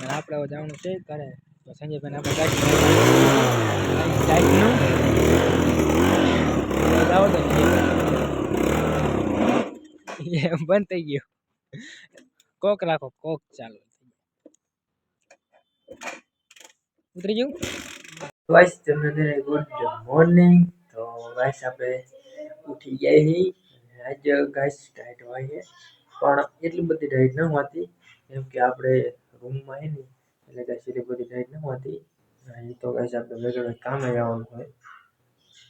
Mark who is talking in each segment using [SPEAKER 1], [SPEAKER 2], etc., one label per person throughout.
[SPEAKER 1] અને આપણે હવે જવાનું છે ઘરે તો સંજયભાઈને આપણે ગાડી ગાડીનું જાવ તો એ બંધ થઈ ગયું કોક રાખો કોક ચાલો ઉતરી ગયું ગાઈસ તમને તેને ગુડ મોર્નિંગ તો ગાઈસ આપણે ઉઠી ગયા હી આજ ગાઈસ ટાઈટ હોય છે પણ એટલી બધી ટાઈટ ન હોતી કેમ કે આપણે રૂમમાં એની એટલે ત્યાં બધી ટાઈટ ન હોતી એ તો ગાઈસ આપણે વેગળો કામે જવાનું હોય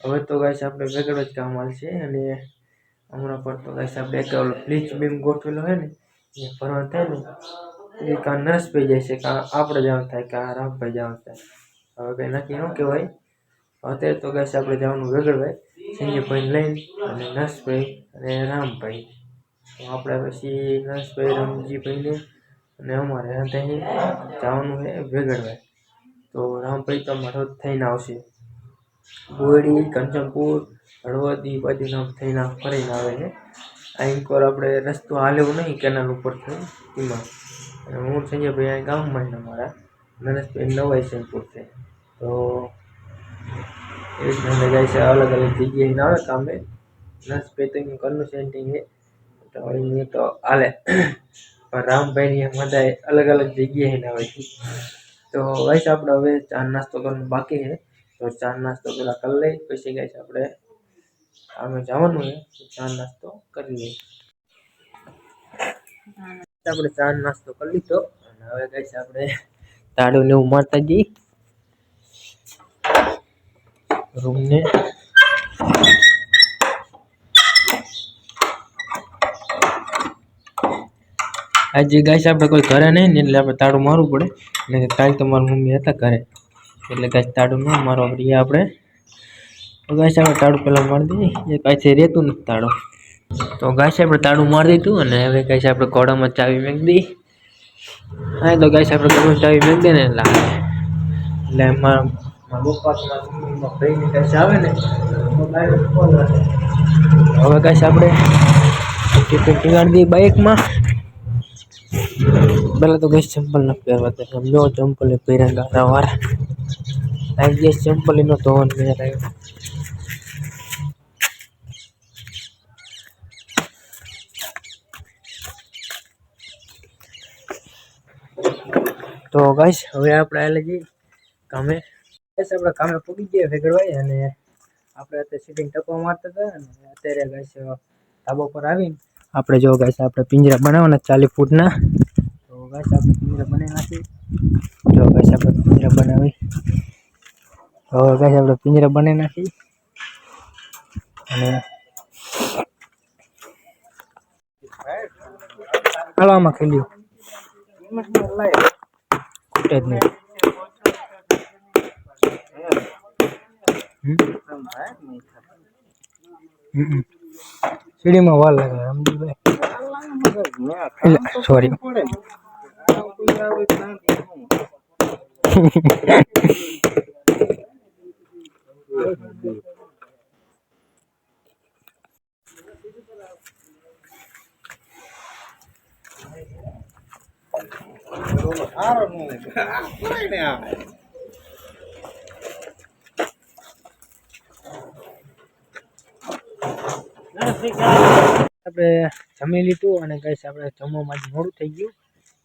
[SPEAKER 1] હવે તો ગાઈસ આપણે વેગળો જ કામ હાલશે અને હમણાં પર તો ગાઈસ આપણે એક ઓલો બ્લીચ બીમ ગોઠવેલો હોય ને એ ફરવા થાય ને એ કાં પઈ જાય છે કાં આપણે જવાનું થાય કાં રામભાઈ જવાનું થાય હવે કંઈ નક્કી ન કહેવાય અત્યારે તો ગાઈસ આપણે જવાનું વેગળભાઈ સંજયભાઈ લઈને અને નસભાઈ અને રામભાઈ આપણે પછી નસભાઈ રમજીભાઈને અને અમારે ત્યાંથી જવાનું છે વેગળભાઈ તો તો અમારો થઈને આવશે. બોરડી કંચનપુર હળવદ એ બાજુના થઈને ફરીને આવે છે. અહીં કોર આપણે રસ્તો હાલ્યો નહીં કેનાલ ઉપર થઈ એમાં. અને હું સંજયભાઈ અહીં ગામમાં છે અમારા નરેશભાઈ નવાઈ સેમપુર છે. તો એ રીતના જાય છે, અલગ અલગ જગ્યાએ આવે કામે નરેશભાઈ તો અહીંયા ઘરનું સેન્ટિંગ છે. તો અહીં તો હાલે. રામભાઈની બધા અલગ અલગ જગ્યાએ ને હોય છે. તો ગાઈસ આપણે હવે ચા નાસ્તો કરવાનો બાકી છે. તો ચા નાસ્તો પેલા કરી લઈ પછી ગાઈસ આપણે અમે જવાનું છે. ચા નાસ્તો કરી લઈએ. આપણે ચા નાસ્તો કરી લીધો અને હવે ગાઈસ આપણે તાળું ને એવું મારતા જઈ રૂમને આજે ગાઈસ આપણે કોઈ ઘરે નહીં ને એટલે આપણે તાળું મારવું પડે. એટલે કે કાલ તો મારી મમ્મી હતા ઘરે. એટલે ગાઈસ તાળું ન મારવા પડીએ આપણે તો ગાઈસ આપણે તાળું પહેલાં મારી દઈએ. એ કાંઈથી રહેતું નથી તાળું. તો ગાઈસ આપણે તાળું મારી દીધું અને હવે ગાઈસ આપણે ઘોડામાં ચાવી મેક દઈ હા, તો ગાઈસ આપણે ઘોડામાં ચાવી મેક દઈએ ને એટલે આવે. એટલે મારા મારા પપ્પા કે મારા મમ્મીમાં ભાઈની ગાઈસ આવે ને. તો ગાઈસ કોલ હશે હવે ગાઈસ આપણે ટિકિટ ટીગાડી દઈએ બાઇકમાં પહેલાં તો ગઈ ચંપલ ન પહેરવા તો સમજો ચંપલ પહેર્યા ગારા વાર આવી ગયા ચંપલ એનો ધોવાનું મેં આવ્યો તો ગાઈસ હવે આપણે આલે જઈએ કામે ગાઈસ આપણે કામે પૂગી ગયા વેગડવાઈ અને આપણે અત્યારે સિટિંગ ટકો મારતા હતા અને અત્યારે ગાઈસ ધાબા પર આવીને આપણે જો ગાઈસ આપણે પિંજરા બનાવવાના ચાલીસ ફૂટના તો ગાઈસ આપણે પિંજરા બનાવી નાખી જો ગાઈસ આપણે પિંજરા બનાવી હવે ગાઈસ આપણે પિંજરા બનાવી નાખી અને હાલો આમાં ખેલ્યું ખૂટે જ નહીં હમ? હમ. સીડીમાં વાર લાગે રમજીભાઈ એટલે સોરી આપણે જમી લીધું અને કહીશ આપણે જમવામાં મોડું થઈ ગયું.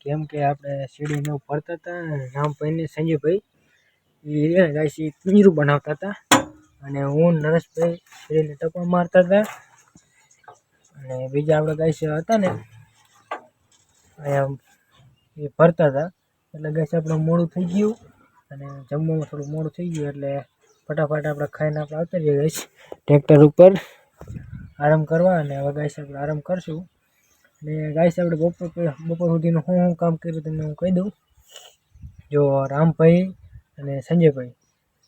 [SPEAKER 1] કેમ કે આપણે સીડીને ફરતા હતા રામભાઈ ને સંજયભાઈ, એ ગાઈશ એ પિંજરું બનાવતા હતા. અને હું નરેશભાઈ સીડીને ટપા મારતા હતા. અને બીજા આપણે ગાઈશ હતા ને, એ ફરતા હતા. એટલે ગાઈશ આપણે મોડું થઈ ગયું. અને જમવામાં થોડું મોડું થઈ ગયું, એટલે ફટાફટ આપણે ખાઈને આપણે આવતા જઈએ ટ્રેક્ટર ઉપર આરામ કરવા અને હવે ગાઈસ આપણે આરામ કરશું. અને ગાઈસ આપણે બપોર બપોર સુધીનું શું શું કામ કર્યું તમને હું કહી દઉં. જો રામભાઈ અને સંજયભાઈ.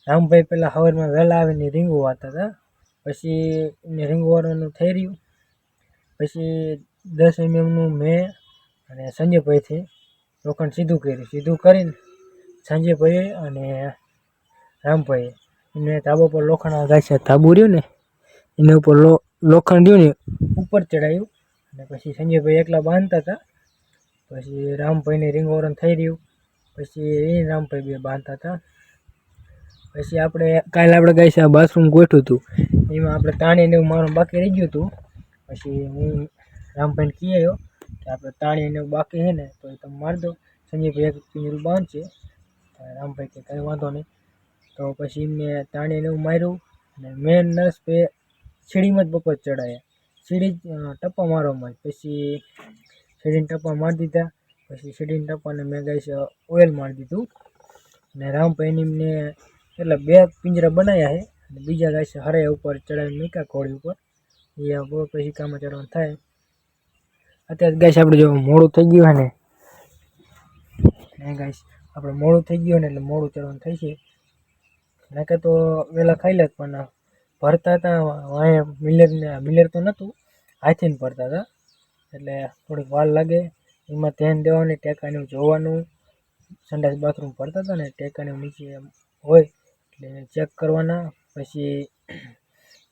[SPEAKER 1] રામભાઈ પહેલાં સવારમાં વહેલા આવીને રીંગું વાતા હતા. પછી એને રીંગું વાળવાનું થઈ રહ્યું. પછી દસ એમએમનું મેં અને સંજયભાઈથી લોખંડ સીધું કર્યું. સીધું કરીને સંજયભાઈ અને રામભાઈ એમને ધાબા પર લોખંડ ગાય છે ધાબુ રહ્યું ને, એના ઉપર લોખંડ રહ્યું ને, ઉપર ચડાવ્યું અને પછી સંજયભાઈ એકલા બાંધતા હતા. પછી રામભાઈને રિંગવરણ થઈ રહ્યું. પછી એ રામભાઈ બે બાંધતા હતા. પછી આપણે કાલે આપણે ગાય છે બાથરૂમ ગોઠવું હતું. એમાં આપણે તાણીને એવું મારું બાકી રહી ગયું હતું. પછી હું રામભાઈને કહી આવ્યો કે આપણે તાણીને એવું બાકી છે ને, તો એ તમે મારી દો. સંજયભાઈ એક પિંજરું બાંધશે રામભાઈ કે કંઈ વાંધો નહીં. તો પછી મેં તાણીને એવું માર્યું. અને મેન નર્સ પે સીડીમાં જ બપોર ચડાયા. સીડી ટપ્પા મારવામાં જ પછી સીડીને ટપ્પા મારી દીધા. પછી સીડીને ટપ્પાને મેં ગાઈશ ઓઇલ મારી દીધું. અને રામભાઈની મેં એટલે બે પિંજરા બનાવ્યા છે. અને બીજા ગાઈશ હરે ઉપર ચડાવીને મૂક્યા ઘોડી ઉપર. એ પછી કામમાં ચડવાનું થાય. અત્યારે ગાઈશ આપણે જો મોડું થઈ ગયું હોય ને. ને ગાઈશ આપણે મોડું થઈ ગયું ને એટલે મોડું ચડવાનું થાય છે. નાકે તો વહેલા ખાઈ લેત પણ ભરતા હતા વાંહે મિલરને મિલર તો નહોતું હાથીને ભરતા હતા એટલે થોડીક વાર લાગે, એમાં ધ્યાન દેવાની, ટેકાનું જોવાનું. સંડાસ બાથરૂમ ભરતા હતા ને, ટેકાની નીચે હોય, એટલે ચેક કરવાના. પછી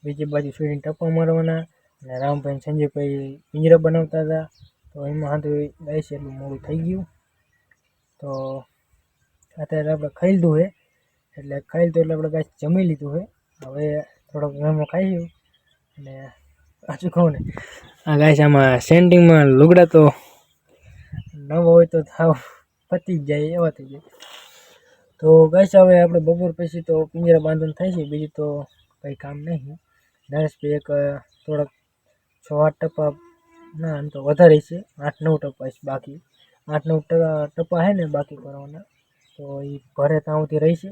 [SPEAKER 1] બીજી બાજુ સીડીને ટપ્પા મારવાના. અને રામભાઈ સંજયભાઈ પિંજરા બનાવતા હતા તો એમાં હાથું ગાય છે, એટલું મોડું થઈ ગયું. તો અત્યારે આપણે ખાઈ લીધું છે એટલે ખાઈ લીધું એટલે આપણે કાંઈ જમી લીધું છે હવે થોડોક વેમો ખાઈશું અને પાછું કહું ને, આ ગાય છે આમાં સેન્ટિંગમાં લુગડા તો નવો હોય તો થાવ, પતી જાય, એવા થઈ જાય. તો ગાય હવે આપણે બપોર પછી તો પિંજરા બાંધન થાય છે, બીજું તો કંઈ કામ નહીં. નરેશભાઈ એક થોડાક છ, આઠ ટપા, ના, આમ તો વધારે છે, આઠ, નવ ટપા છે બાકી. આઠ, નવ ટકા ટપા છે ને બાકી કરવાના. તો એ ભરે ત્યાં રહીશે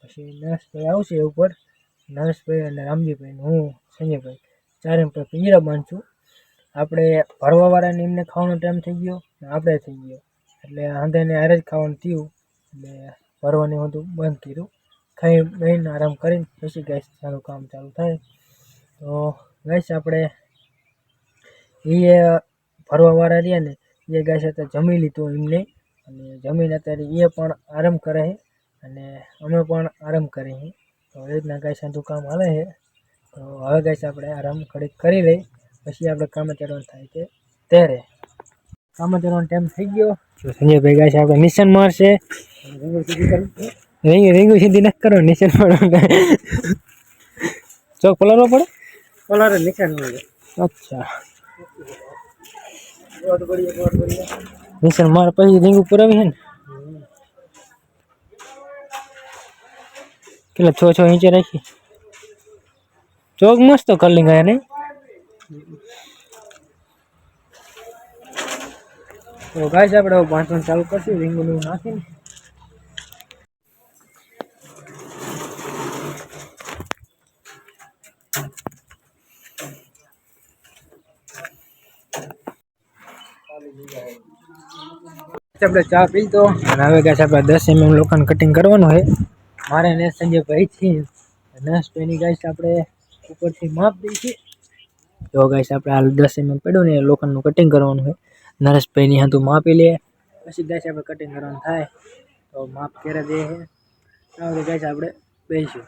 [SPEAKER 1] પછી નરેશભાઈ આવશે ઉપર. નરેશભાઈ અને રામજીભાઈ હું, સંજયભાઈ ચારે પિંજરા બાંધશું આપણે ભરવાવાળાને એમને ખાવાનો ટાઈમ થઈ ગયો આપણે થઈ ગયો. એટલે આંધાને હારે જ ખાવાનું થયું. એટલે ભરવાની બધું બંધ કર્યું. ખાઈ બેહીને આરામ કરીને પછી ગેસ ચાલુ કામ ચાલુ થાય. તો ગેસ આપણે એ ભરવાવાળા રહ્યા ને એ ગેસ અત્યારે જમી લીધું એમને. અને જમીન અત્યારે એ પણ આરામ કરે છે. અને અમે પણ આરામ કરીએ છીએ. તો એ રીતના ગાય સાંધું કામ હાલે છે. તો હવે ગાઈસ આપણે આરામ ઘડીક કરી લઈ. પછી આપણે કામે ચડવાનું થાય છે ત્યારે. કામે ચડવાનો ટાઈમ થઈ ગયો. તો સંજયભાઈ ગાય છે આપણે નિશાન મારશે. રીંગ રીંગું સીધી નથી કરો નિશાન મારો ચોક પલારવો પડે?
[SPEAKER 2] પલારે નિશાન મળે
[SPEAKER 1] અચ્છા. નિશાન માર પછી રીંગ ઉપર આવી છે ને? કેટલા છ છ ઇંચે રાખી. ચોક મસ્ત કલરિંગ આયા નહીં? તો ગાઈસ, આપણે હવે બાંધવાનું ચાલુ કરશું. રીંગું નાખીને. આપણે ચા પી તો અને હવે ગાઈસ, આપણે દસ એમએમ લોખંડ કટિંગ કરવાનું છે મારે ને સંજયભાઈ થી નસ એની ગાઈસ આપણે ઉપરથી માપ દઈશું તો ગાઈસ આપણે હાલ દસ એમએમ પડ્યું ને લોખંડનું કટિંગ કરવાનું હોય નરેશભાઈની હાથું માપી લે. પછી ગાઈસ આપણે કટિંગ કરવાનું થાય. તો માપ ક્યારે દે છે? ત્યારે ગાઈસ આપણે બેસીશું.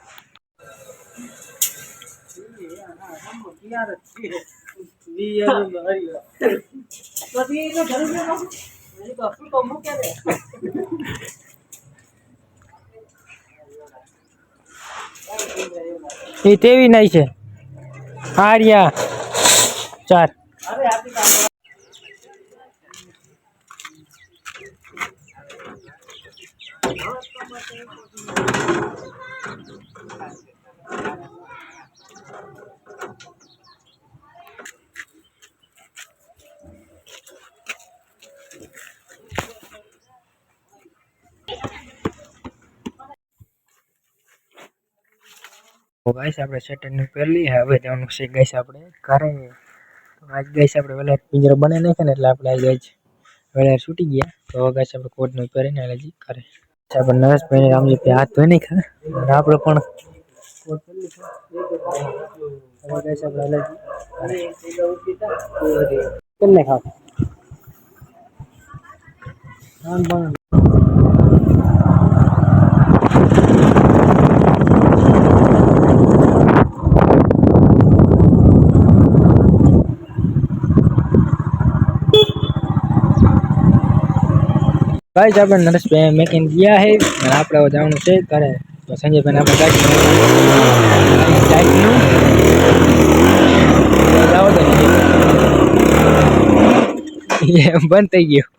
[SPEAKER 1] એ તેવી નહીં છે. આર્યા ચાર. તો ગાઈસ આપણે સેટરનું પહેલી હવે જવાનું છે ગાઈસ આપણે ઘરે. આજ ગાઈસ આપણે વેલા પિંજરો બને નહીં ને એટલે આપણે આજ ગાઈસ વેલા છૂટી ગયા. તો ગાઈસ આપણે કોટનું પહેરીને હજી ઘરે. આપણે નરેશભાઈ રામજી હાથ ધોઈ નાખ્યા. અને આપણે પણ ગાઈસ આપણે ખાવ ગાઈસ આપણે નરેશભાઈ મેકિંગ ગયા હે અને આપણે હવે જવાનું છે ઘરે. તો સંજયભાઈ આપણે ગાડી ગાડીનું જાવ દે એ બંધ થઈ ગયું.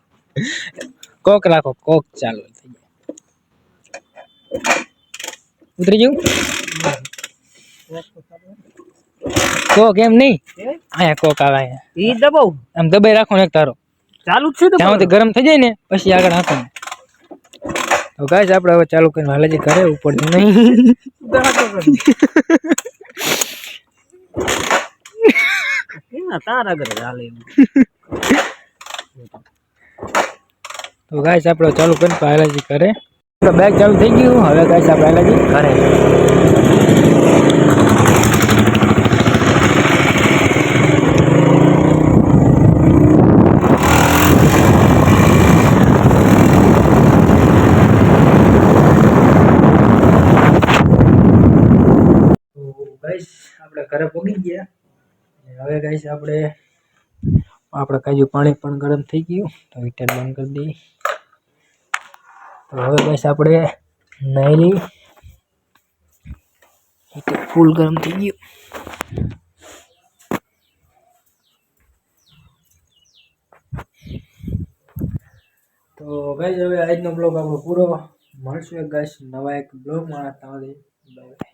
[SPEAKER 1] કોક રાખો કોક ચાલુ થઈ ગયું. ઉતરી ગયું? કોક એમ નહીં? અહીંયા કોક આવે અહીંયા.
[SPEAKER 2] ઈ દબાવ?
[SPEAKER 1] આમ દબાઈ રાખો ને એક તારો
[SPEAKER 2] ચાલુ છે
[SPEAKER 1] ત્યાં ગરમ થઈ જાય ને પછી આગળ હાંકો તો ગાઈસ આપણે હવે ચાલુ કરીને હાલેજી ઘરે ઉપડતું નહીં. તો ગાઈસ આપણે ચાલુ કરીને હાલેજી ઘરે. બેગ ચાલુ થઈ ગયું. હવે ગાઈસ આપણે હાલેજી ઘરે તો ગાઈસ આપણે ઘરે પહોંચી ગયા અને હવે ગાઈસ આપણે આપણે કાજુ પાણી પણ ગરમ થઈ ગયું, તો હીટર બંધ કરી દઈએ. તો હવે ગાઈસ આપણે નાહી લઈ હીટર ફૂલ ગરમ થઈ ગયું. તો ગાઈસ હવે આજનો બ્લોગ આપણો પૂરો. મળશું ગાઈસ નવા એક બ્લોગમાં તમારી બાય